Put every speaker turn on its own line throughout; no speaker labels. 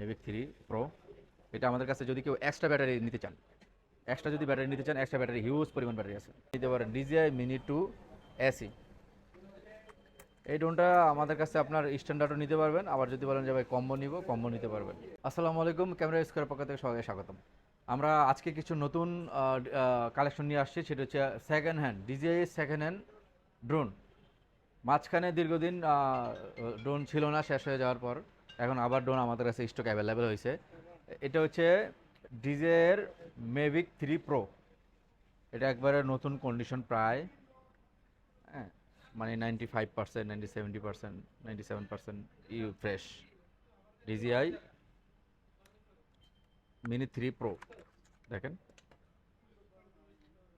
Mavic three pro এটা আমাদের কাছে যদি কেউ এক্সট্রা ব্যাটারি নিতে চান এক্সট্রা যদি ব্যাটারি নিতে চান এক্সট্রা ব্যাটারি হিউজ পরিমাণ ব্যাটারি আছে। নিতে পারেন ডিজিআই মিনি টু এসি এই ড্রোনটা আমাদের কাছে আপনার স্ট্যান্ডার্ডও নিতে পারবেন, আবার যদি বলেন যে ভাই কম্বো নিব কম্বো নিতে পারবেন। আসসালামু আলাইকুম ক্যামেরা স্কোয়ার পক্ষ থেকে সবাইকে স্বাগতম। আমরা আজকে কিছু নতুন কালেকশন নিয়ে আসছি, সেটা হচ্ছে second hand DJI second hand drone মাঝখানে দীর্ঘদিন ড্রোন ছিল না, শেষ হয়ে যাওয়ার পর। এখন আবার ড্রোন আমাদের কাছে স্টক অ্যাভেলেবেল হয়েছে। এটা হচ্ছে ডিজের মেভিক থ্রি প্রো এটা একবারে নতুন কন্ডিশন প্রায় হ্যাঁ মানে ninety five percent ninety seventy percent ninety seven percent you fresh DJI mini three pro দেখেন।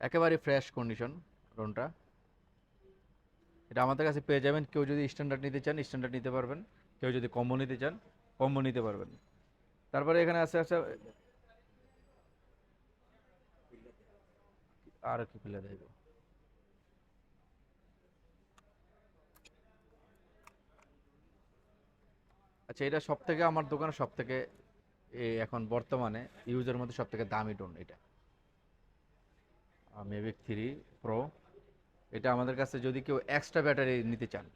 একেবারে ফ্রেশ কন্ডিশন ড্রোনটা। এটা আমাদের কাছে পেয়ে যাবেন। কেউ যদি স্ট্যান্ডার্ড নিতে চান স্ট্যান্ডার্ড নিতে পারবেন। কেউ যদি কম্বো নিতে চান কম্বো নিতে পারবেন। তারপরে এখানে আছে আছে, আর কি খুলে দেখব আচ্ছা এটা সব থেকে আমার দোকানে সব থেকে এখন বর্তমানে ইউজের মধ্যে সব থেকে দামি ড্রোন এটা। মেভিক থ্রি প্রো এটা আমাদের কাছে যদি কেউ এক্সট্রা ব্যাটারি নিতে চান।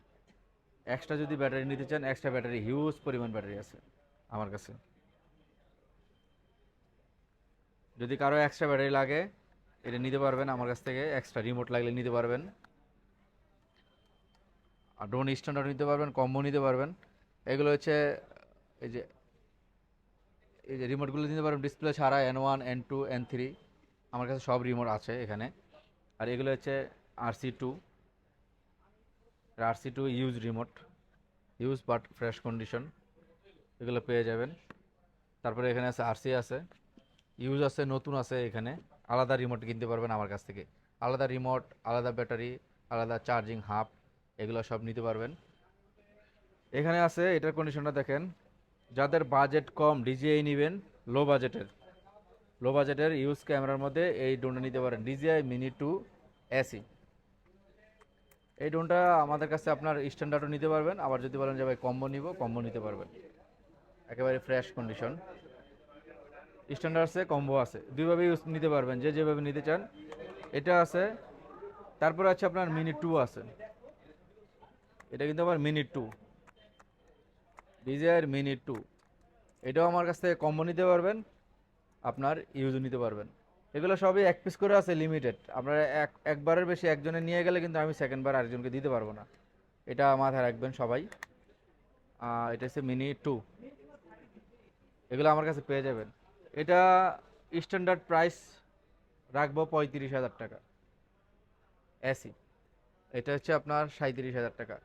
এক্সট্রা যদি ব্যাটারি নিতে চান এক্সট্রা ব্যাটারি হিউজ পরিমাণ ব্যাটারি আছে আমার কাছে। যদি কারও এক্সট্রা ব্যাটারি লাগে, এটা নিতে পারবেন আমার কাছ থেকে। এক্সট্রা রিমোট লাগলে নিতে পারবেন। আর ড্রোন স্ট্যান্ডার্ড নিতে পারবেন কম্বো নিতে পারবেন। এগুলো হচ্ছে, এই যে এই যে রিমোটগুলো নিতে পারবেন ডিসপ্লে ছাড়া N one N two N three আমার কাছে সব রিমোট আছে এখানে। আর এগুলো হচ্ছে RC two RC two use remote use but fresh condition এগুলো পেয়ে যাবেন। তারপরে এখানে আছে আরসি আছে ইউজ আছে, নতুন আছে এখানে, আলাদা রিমোট কিনতে পারবেন আমার কাছ থেকে। আলাদা রিমোট আলাদা ব্যাটারি আলাদা চার্জিং হাব এগুলো সব নিতে পারবেন। এখানে আছে, এটার কন্ডিশনটা দেখেন, যাদের বাজেট কম ডিজিআই নেবেন লো বাজেটের লো বাজেটের ইউজ ক্যামেরার মধ্যে এই ড্রোনটা নিতে পারেন ডিজিআই মিনি টু এসি এই ড্রোনটা আমাদের কাছে আপনার স্ট্যান্ডার্ডও নিতে পারবেন। আবার যদি বলেন যে ভাই কম্বো নিব কম্বো নিতে পারবেন। একেবারে ফ্রেশ কন্ডিশন স্ট্যান্ডার্ড আছে কম্বো আছে। দুইভাবে ইউজ নিতে পারবেন, যে যেভাবে নিতে চান। এটা আছে, তারপরে আছে আপনার মিনি টু আছে। এটা কিন্তু আবার mini two desire mini two এটাও আমার কাছ থেকে কম্বো নিতে পারবেন, আপনার ইউজও নিতে পারবেন। এগুলো সবই এক পিস করে আছে লিমিটেড আপনারা এক, একবারের বেশি একজনে নিয়ে গেলে কিন্তু আমি সেকেন্ড বার আরেকজনকে দিতে পারব না। এটা মাথায় রাখবেন সবাই। এটা হচ্ছে মিনি টু এগুলো আমার কাছে পেয়ে যাবেন। এটা স্ট্যান্ডার্ড প্রাইস রাখব পঁয়ত্রিশ হাজার টাকা। এসি এটা হচ্ছে আপনার সাঁত্রিশ হাজার টাকা।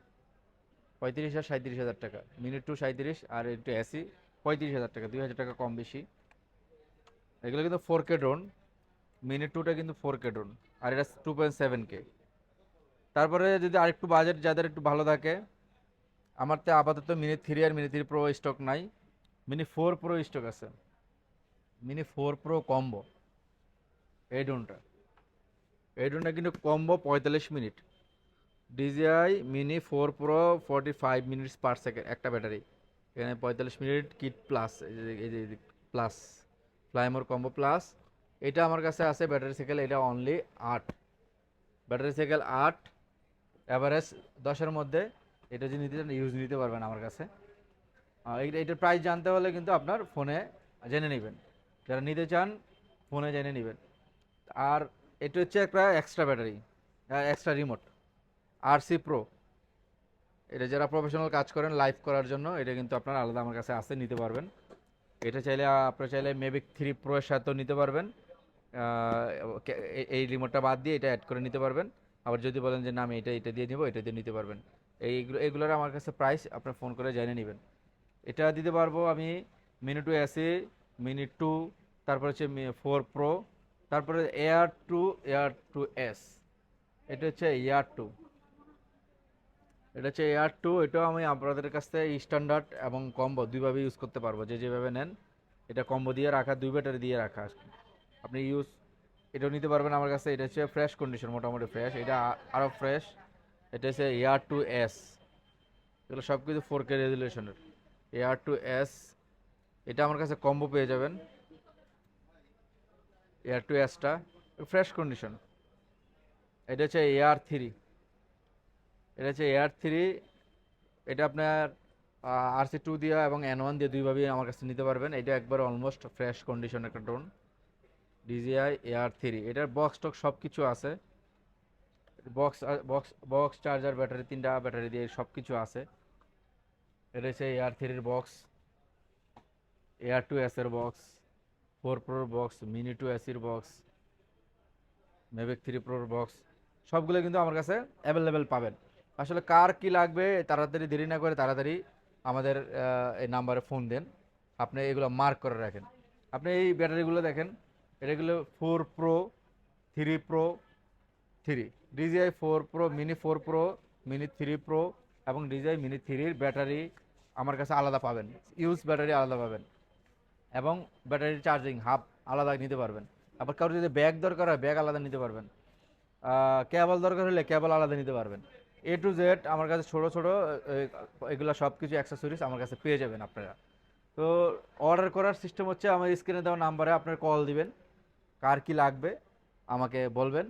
পঁয়ত্রিশ আর সাঁত্রিশ হাজার টাকা। মিনিট টু সাঁত্রিশ আর একটু এসি পঁয়ত্রিশ হাজার টাকা। দুই হাজার টাকা কম বেশি। এগুলো কিন্তু ফোর কে ড্রোন মিনিট টুটা কিন্তু ফোর কে ড্রোন আর এটা টু পয়েন্ট সেভেন কে তারপরে যদি আরেকটু বাজেট যাদের একটু ভালো থাকে, আমার তো আপাতত মিনি থ্রি আর মিনি থ্রি প্রো স্টক নাই। মিনি ফোর প্রো স্টক আছে। মিনি ফোর প্রো কম্বো এই ড্রোনটা এই ড্রোনটা কিন্তু কম্বো পঁয়তাল্লিশ minute DJI mini four pro forty five minutes per second একটা ব্যাটারি এখানে পঁয়তাল্লিশ মিনিট কিট প্লাস এই যে প্লাস ফ্লাইমোর কম্বো প্লাস এটা আমার কাছে আছে ব্যাটারি সাইকেল এটা অনলি আট। ব্যাটারি সাইকেল আট অ্যাভারেজ দশের মধ্যে। এটা যদি নিতে চান ইউজ নিতে পারবেন আমার কাছে। এটার প্রাইস জানতে হলে কিন্তু আপনার ফোনে জেনে নেবেন। যারা নিতে চান ফোনে জেনে নেবেন। আর এটা হচ্ছে একটা extra battery extra remote RC pro এটা যারা প্রফেশনাল কাজ করেন লাইভ করার জন্য, এটা কিন্তু আপনার আলাদা আমার কাছে আসতে নিতে পারবেন। এটা চাইলে, আপনারা চাইলে মেবিক থ্রি প্রো এর সাথেও নিতে পারবেন। এই- রিমোটটা বাদ দিয়ে এটা অ্যাড করে নিতে পারবেন। আবার যদি বলেন যে, না, আমি এটা এটা দিয়ে নিব এটা দিয়ে নিতে পারবেন। এইগুলো এগুলোর আমার কাছে প্রাইস আপনার ফোন করে জেনে নেবেন। এটা দিতে পারব আমি mini two SE mini two তারপর হচ্ছে ফোর প্রো তারপরে air two air two S এটা হচ্ছে এয়ার টু এটা হচ্ছে এয়ার টু এটাও আমি আপনাদের কাছ থেকে স্ট্যান্ডার্ড এবং কম্বো দুইভাবে ইউজ করতে পারব। যে যেভাবে নেন, এটা কম্বো দিয়ে রাখা, দুই ব্যাটারি দিয়ে রাখা। আর। আপনি ইউজ এটাও নিতে পারবেন আমার কাছে। এটা হচ্ছে ফ্রেশ কন্ডিশন মোটামুটি ফ্রেশ এটা আরও ফ্রেশ এটা হচ্ছে এয়ার টু এস এগুলো সব কিছু ফোর কে রেজুলেশনের এয়ার টু এস এটা আমার কাছে কম্বো পেয়ে যাবেন। Air two. এসটা ফ্রেশ কন্ডিশন এটা হচ্ছে এয়ার থ্রি এটা হচ্ছে এয়ার থ্রি এটা আপনার আর সি টু দিয়ে এবং এন ওয়ান দিয়ে দুইভাবেই আমার কাছে নিতে পারবেন। এটা একবার অলমোস্ট ফ্রেশ কন্ডিশন একটা ড্রোন ডিজিআই এয়ার থ্রি এটার বক্স টক সব কিছু আছে box box box charger battery তিনটা ব্যাটারি দিয়ে সব কিছু আছে। এটা হচ্ছে এয়ার থ্রির বক্স এয়ার টু এস এর বক্স ফোর প্রোর বক্স মিনি টু এসির বক্স মেভিক থ্রি প্রোর বক্স সবগুলো কিন্তু আমার কাছে অ্যাভেলেবেল পাবেন। আসলে কার কি লাগবে, তাড়াতাড়ি দেরি না করে তাড়াতাড়ি আমাদের এই নাম্বারে ফোন দেন। আপনি এগুলো মার্ক করে রাখেন। আপনি এই ব্যাটারিগুলো দেখেন। এটাগুলো four pro three pro three DJI four pro mini four pro mini three pro এবং ডিজিআই মিনি থ্রির ব্যাটারি আমার কাছে আলাদা পাবেন। ইউজ ব্যাটারি আলাদা পাবেন। এবং ব্যাটারি চার্জিং হাফ আলাদা নিতে পারবেন। আবার কারোর যদি ব্যাগ দরকার হয় ব্যাগ আলাদা নিতে পারবেন। কেবল দরকার হলে কেবল আলাদা নিতে পারবেন। এ টু জেড আমার কাছে ছোট ছোট এগুলো সব কিছু অ্যাক্সেসরিজ আমার কাছে পেয়ে যাবেন আপনারা। তো অর্ডার করার সিস্টেম হচ্ছে আমার স্ক্রিনে দেওয়া নাম্বারে আপনার কল দিবেন। কার কি লাগবে আমাকে বলবেন।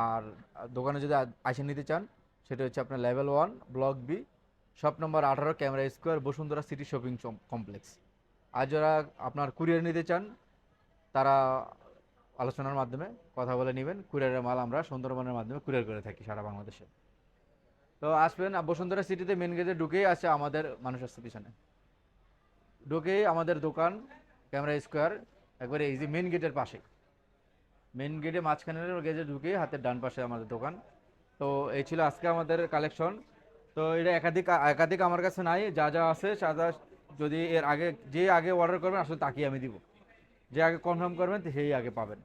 আর দোকানে যদি আসে নিতে চান, সেটা হচ্ছে আপনার level one block B shop number আঠারো camera square Bashundhara city shopping complex আর যারা আপনার কুরিয়ার নিতে চান, তারা আলোচনার মাধ্যমে কথা বলে নেবেন। কুরিয়ারের মাল আমরা সুন্দরবনের মাধ্যমে কুরিয়ার করে থাকি সারা বাংলাদেশে। তো আসবেন বসুন্ধরা সিটিতে মেন গেটে ঢুকেই আছে আমাদের মানুষ আসছে পিছনে ঢুকেই আমাদের দোকান ক্যামেরা স্কোয়ার একবারে এই যে মেন গেটের পাশে মেন গেটে মাঝখানের গেজে ঢুকে হাতের ডান পাশে আমাদের দোকান। তো এই ছিল আজকে আমাদের কালেকশন তো এটা একাধিক একাধিক আমার কাছে নাই, যা যা আছে, যা যা যদি এর আগে, যে আগে অর্ডার করবেন, আসলে তাকেই আমি দিব। যে আগে কনফার্ম করবেন, সেই আগে পাবেন।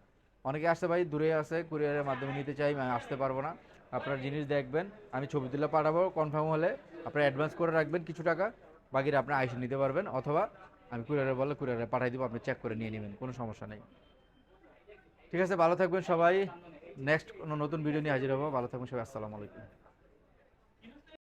অনেকে আসছে ভাই, দূরে আছে কুরিয়ারের মাধ্যমে নিতে চাই, আমি আসতে পারব না। আপনার জিনিস দেখবেন, আমি ছবি তুলে পাঠাবো কনফার্ম হলে আপনার অ্যাডভান্স করে রাখবেন কিছু টাকা বাকিটা আপনার আইসে নিতে পারবেন। অথবা আমি কুরিয়ারে বলে কুরিয়ারে পাঠাই দিব, আপনি চেক করে নিয়ে নেবেন, কোনো সমস্যা নেই। ঠিক আছে, ভালো থাকবেন সবাই। নেক্সট কোনো নতুন ভিডিও নিয়ে হাজির হব। ভালো থাকবেন সবাই, আসসালামু আলাইকুম।